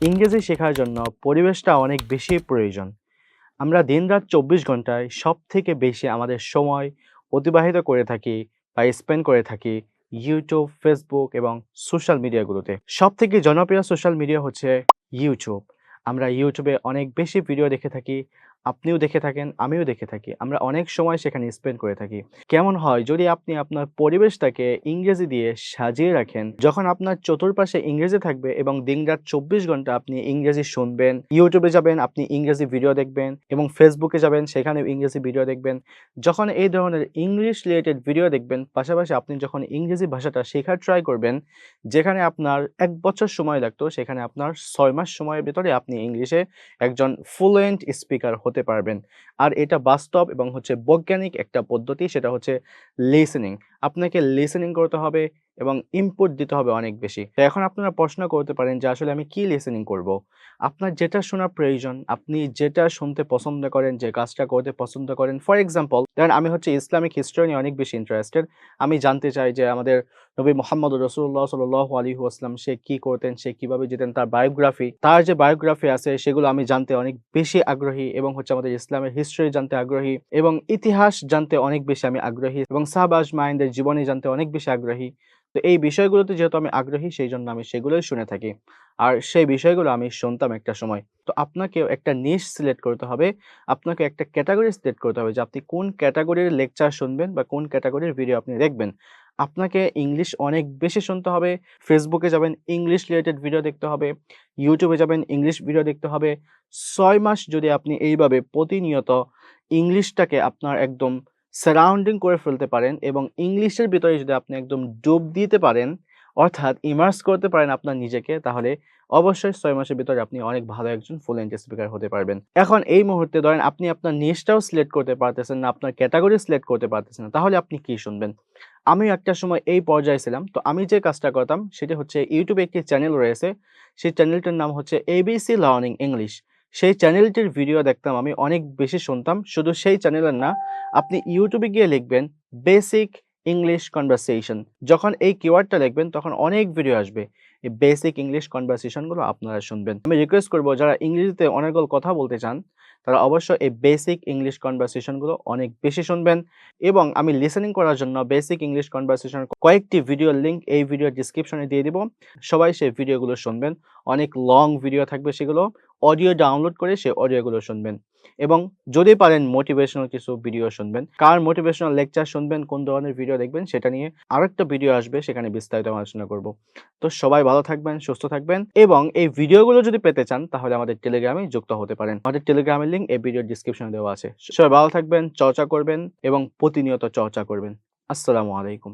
ইংরেজি শেখার জন্য পরিবেশটা অনেক বেশি প্রয়োজন। আমরা দিন রাত চব্বিশ ঘন্টায় সব থেকে বেশি আমাদের সময় অতিবাহিত করে থাকি বা স্পেন্ড করে থাকি ইউটিউব ফেসবুক এবং সোশ্যাল মিডিয়াগুলোতে সব থেকে জনপ্রিয় সোশ্যাল মিডিয়া হচ্ছে ইউটিউব আমরা ইউটিউবে অনেক বেশি ভিডিও দেখে থাকি, আপনিও দেখে থাকেন, আমিও দেখে থাকি। আমরা অনেক সময় সেখানে স্পেন্ড করে থাকি। কেমন হয়, যদি আপনি আপনার পরিবেশটাকে ইংরেজি দিয়ে সাজিয়ে রাখেন, যখন আপনার চতুর্পাশে ইংরেজি থাকবে এবং দিনরাত চব্বিশ ঘণ্টা আপনি ইংরেজি শুনবেন ইউটিউবে যাবেন, আপনি ইংরেজি ভিডিও দেখবেন এবং ফেসবুকে যাবেন, সেখানেও ইংরেজি ভিডিও দেখবেন, যখন এই ধরনের ইংলিশ রিলেটেড ভিডিও দেখবেন, পাশাপাশি আপনি যখন ইংরেজি ভাষাটা শেখার ট্রাই করবেন, যেখানে আপনার এক বছর সময় লাগতো, সেখানে আপনার ছয় মাস সময়ের ভিতরে আপনি ইংলিশে একজন ফ্লুয়েন্ট স্পিকার হতে পারবেন। আর এটা বাস্তব এবং হচ্ছে বৈজ্ঞানিক একটা পদ্ধতি, সেটা হচ্ছে লিসেনিং আপনাকে লিসেনিং করতে হবে এবং ইনপুট দিতে হবে অনেক বেশি। তো এখন আপনারা প্রশ্ন করতে পারেন যে আসলে আমি কি লিসেনিং করব? আপনার যেটা শোনা প্রয়োজন, আপনি যেটা শুনতে পছন্দ করেন, যে কাজটা করতে পছন্দ করেন ফর এক্সাম্পল ধরেন আমি হচ্ছে ইসলামিক হিস্ট্রি নিয়ে অনেক বেশি ইন্টারেস্টেড আমি জানতে চাই যে আমাদের নবী মোহাম্মদ রসুল্লাহ সাল আলী আসলাম সে কি করতেন, সে কীভাবে যেতেন, তার বায়োগ্রাফি তার যে বায়োগ্রাফি আছে, সেগুলো আমি জানতে অনেক বেশি আগ্রহী এবং হচ্ছে আমাদের ইসলামের হিস্ট্রি জানতে আগ্রহী এবং ইতিহাস জানতে অনেক বেশি আমি আগ্রহী এবং সাহবাজ মাইন্ডের জীবনী জানতে অনেক বেশি আগ্রহী। তো এই বিষয়গুলোতে যেহেতু আমি আগ্রহী, সেই জন্য আমি সেগুলোই শুনে থাকি। আর সেই বিষয়গুলো আমি শুনতাম একটা সময়। তো আপনাকেও একটা নিশ সিলেক্ট করতে হবে। আপনাকে একটা ক্যাটাগরি সিলেক্ট করতে হবে যে আপনি কোন ক্যাটাগরির লেকচার শুনবেন বা কোন ক্যাটাগরির ভিডিও আপনি দেখবেন। আপনাকে ইংলিশ অনেক বেশি শুনতে হবে। ফেসবুকে যাবেন ইংলিশ রিলেটেড ভিডিও দেখতে হবে। ইউটিউবে যাবেন ইংলিশ ভিডিও দেখতে হবে। ছয় মাস যদি আপনি এইভাবে প্রতিনিয়ত ইংলিশটাকে আপনার একদম সারাউন্ডিং করে ফেলতে পারেন এবং ইংলিশের ভিতরে যদি আপনি একদম ডুব দিতে পারেন অর্থাৎ ইমার্স করতে পারেন আপনার নিজেকে, তাহলে অবশ্যই ছয় মাসের ভিতরে আপনি অনেক ভালো একজন ফ্লুয়েন্ট স্পিকার হতে পারবেন। এখন এই মুহূর্তে ধরেন আপনি আপনার নিশটাও সিলেক্ট করতে পারতেছেন না, আপনার ক্যাটাগরি সিলেক্ট করতে পারতেছেন না, তাহলে আপনি কি শুনবেন? আমি একটা সময় এই পর্যায়ে ছিলাম, তো আমি যে কাজটা করতাম সেটা হচ্ছে ইউটিউবে একটি চ্যানেল রয়েছে, সেই চ্যানেলটার নাম হচ্ছে এবিসি লার্নিং ইংলিশ সেই চ্যানেলটির ভিডিও দেখতাম, আমি অনেক বেশি শুনতাম, শুধু সেই চ্যানেলের না, আপনি ইউটিউবে গিয়ে লিখবেন বেসিক ইংলিশ কনভারসেশন যখন এই কিওয়ার্ডটা লিখবেন তখন অনেক ভিডিও আসবে। এই বেসিক ইংলিশ কনভারসেশনগুলো আপনারা শুনবেন। আমি রিকোয়েস্ট করব, যারা ইংরেজিতে অনেকগুলো কথা বলতে চান, তারা অবশ্যই এই বেসিক ইংলিশ কনভারসেশনগুলো অনেক বেশি শুনবেন। এবং আমি লিসেনিং করার জন্য বেসিক ইংলিশ কনভারসেশন কয়েকটি ভিডিওর লিঙ্ক এই ভিডিও ডিসক্রিপশনে দিয়ে দিব। সবাই সেই ভিডিওগুলো শুনবেন। অনেক লং ভিডিও থাকবে সেগুলো। অডিও ডাউনলোড করে সেই অডিওগুলো শুনবেন। এবং যদি পারেন মোটিভেশনাল কিছু ভিডিও শুনবেন। কার মোটিভেশনাল লেকচার শুনবেন, কোন ধরনের ভিডিও দেখবেন, সেটা নিয়ে আরেকটা ভিডিও আসবে, সেখানে বিস্তারিত আলোচনা করব। তো সবাই ভালো থাকবেন, সুস্থ থাকবেন এবং এই ভিডিওগুলো যদি পেতে চান, তাহলে আমাদের টেলিগ্রামে যুক্ত হতে পারেন। আমাদের টেলিগ্রামের লিঙ্ক এই ভিডিও ডিসক্রিপশনে দেওয়া আছে। সবাই ভালো থাকবেন, চর্চা করবেন এবং প্রতিনিয়ত চর্চা করবেন। আসসালামু আলাইকুম।